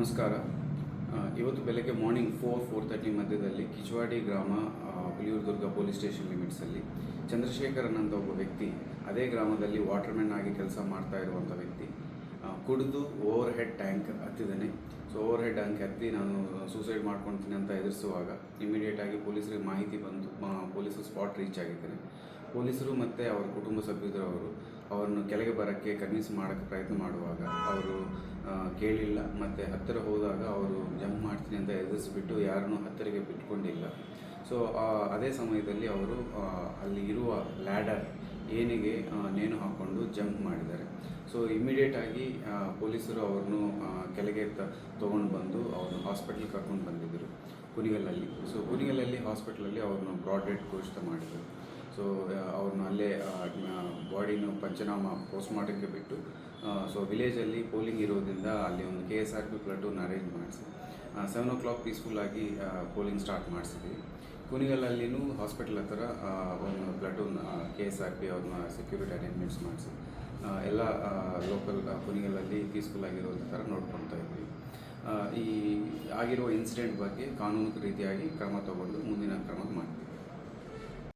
ನಮಸ್ಕಾರ. ಇವತ್ತು ಬೆಳಗ್ಗೆ ಮಾರ್ನಿಂಗ್ ಫೋರ್ ಫೋರ್ ತರ್ಟಿ ಮಧ್ಯದಲ್ಲಿ ಕಿಚವಾಡಿ ಗ್ರಾಮ ಪುಲಿಯೂರ್ದುರ್ಗ ಪೊಲೀಸ್ ಸ್ಟೇಷನ್ ಲಿಮಿಟ್ಸಲ್ಲಿ ಚಂದ್ರಶೇಖರನ್ ಅಂತ ಒಬ್ಬ ವ್ಯಕ್ತಿ, ಅದೇ ಗ್ರಾಮದಲ್ಲಿ ವಾಟರ್ಮ್ಯಾನ್ ಆಗಿ ಕೆಲಸ ಮಾಡ್ತಾ ಇರುವಂಥ ವ್ಯಕ್ತಿ ಕುಡಿದು ಓವರ್ ಹೆಡ್ ಟ್ಯಾಂಕ್ ಹತ್ತಿದ್ದಾನೆ ಸೊ ಓವರ್ ಹೆಡ್ ಹಂಗೆ ಹತ್ತಿ ನಾನು ಸೂಸೈಡ್ ಮಾಡ್ಕೊಳ್ತೀನಿ ಅಂತ ಎದುರಿಸುವಾಗ ಇಮಿಡಿಯೇಟಾಗಿ ಪೊಲೀಸರಿಗೆ ಮಾಹಿತಿ ಮ- ಪೊಲೀಸರು ಸ್ಪಾಟ್ ರೀಚ್ ಆಗಿದ್ದಾರೆ ಪೊಲೀಸರು ಮತ್ತು ಅವರ ಕುಟುಂಬ ಸಭ್ಯರವರು ಅವರನ್ನು ಕೆಳಗೆ ಬರೋಕ್ಕೆ ಕನ್ವಿನ್ಸ್ ಮಾಡೋಕ್ಕೆ ಪ್ರಯತ್ನ ಮಾಡುವಾಗ ಅವರು ಕೇಳಿಲ್ಲ. ಮತ್ತು ಹತ್ತಿರ ಹೋದಾಗ ಅವರು, ಜಂಪ್ ಮಾಡ್ತೀನಿ ಅಂತ ಎದುರಿಸ್ಬಿಟ್ಟು ಯಾರನ್ನೂ ಹತ್ತಿರಕ್ಕೆ ಬಿಟ್ಕೊಂಡಿಲ್ಲ. ಸೊ ಅದೇ ಸಮಯದಲ್ಲಿ ಅವರು ಅಲ್ಲಿ ಇರುವ ಲ್ಯಾಡರ್ ಏನಿಗೆ ನೇಣು ಹಾಕ್ಕೊಂಡು ಜಂಪ್ ಮಾಡಿದ್ದಾರೆ. ಸೊ ಇಮಿಡಿಯೇಟ್ ಆಗಿ ಪೊಲೀಸರು ಅವ್ರನ್ನು ಕೆಳಗೆ ತೊಗೊಂಡು ಬಂದು ಅವ್ರನ್ನ ಹಾಸ್ಪಿಟಲ್ ಕರ್ಕೊಂಡು ಬಂದಿದ್ದರು ಕುನಿಗಲ್ಲಲ್ಲಿ ಸೊ ಕುನಿಗಲ್ಲಲ್ಲಿ ಹಾಸ್ಪಿಟ್ಲಲ್ಲಿ ಅವ್ರನ್ನ ಬ್ರಾಡ್ ಡೆಡ್ ಘೋಷಿತ ಮಾಡಿದರು. ಸೊ ಅವ್ರನ್ನ ಅಲ್ಲೇ ಬಾಡಿನ ಪಂಚನಾಮ ಪೋಸ್ಟ್ ಮಾರ್ಟಮ್ಗೆ ಬಿಟ್ಟು ಸೊ ವಿಲೇಜಲ್ಲಿ ಪೋಲಿಂಗ್ ಇರೋದ್ರಿಂದ ಅಲ್ಲಿ ಒಂದು K S R P platoon arrange ಮಾಡಿಸಿ ಸೆವೆನ್ ಓ ಕ್ಲಾಕ್ ಪೀಸ್ಫುಲ್ಲಾಗಿ ಪೋಲಿಂಗ್ ಸ್ಟಾರ್ಟ್ ಮಾಡಿಸಿದ್ವಿ. ಕುನಿಗಲ್ಲಲ್ಲಿನೂ ಹಾಸ್ಪಿಟಲ್ ಹತ್ರ ಆ, ಒಂದು platoon K S R P ಅವ್ರನ್ನ ಸೆಕ್ಯೂರಿಟಿ ಅರೇಂಜ್ಮೆಂಟ್ಸ್ ಮಾಡಿಸಿ ಎಲ್ಲ ಲೋಕಲ್ ಕುಣಿಗಲಲ್ಲಿ ಪೀಸ್ಫುಲ್ ಆಗಿರೋ ಥರ ನೋಡ್ಕೊಳ್ತಾ ಇದ್ವಿ ಈ, ಆಗಿರುವ ಇನ್ಸಿಡೆಂಟ್ ಬಗ್ಗೆ ಕಾನೂನು ರೀತಿಯಾಗಿ ಕ್ರಮ ತಗೊಂಡು ಮುಂದಿನ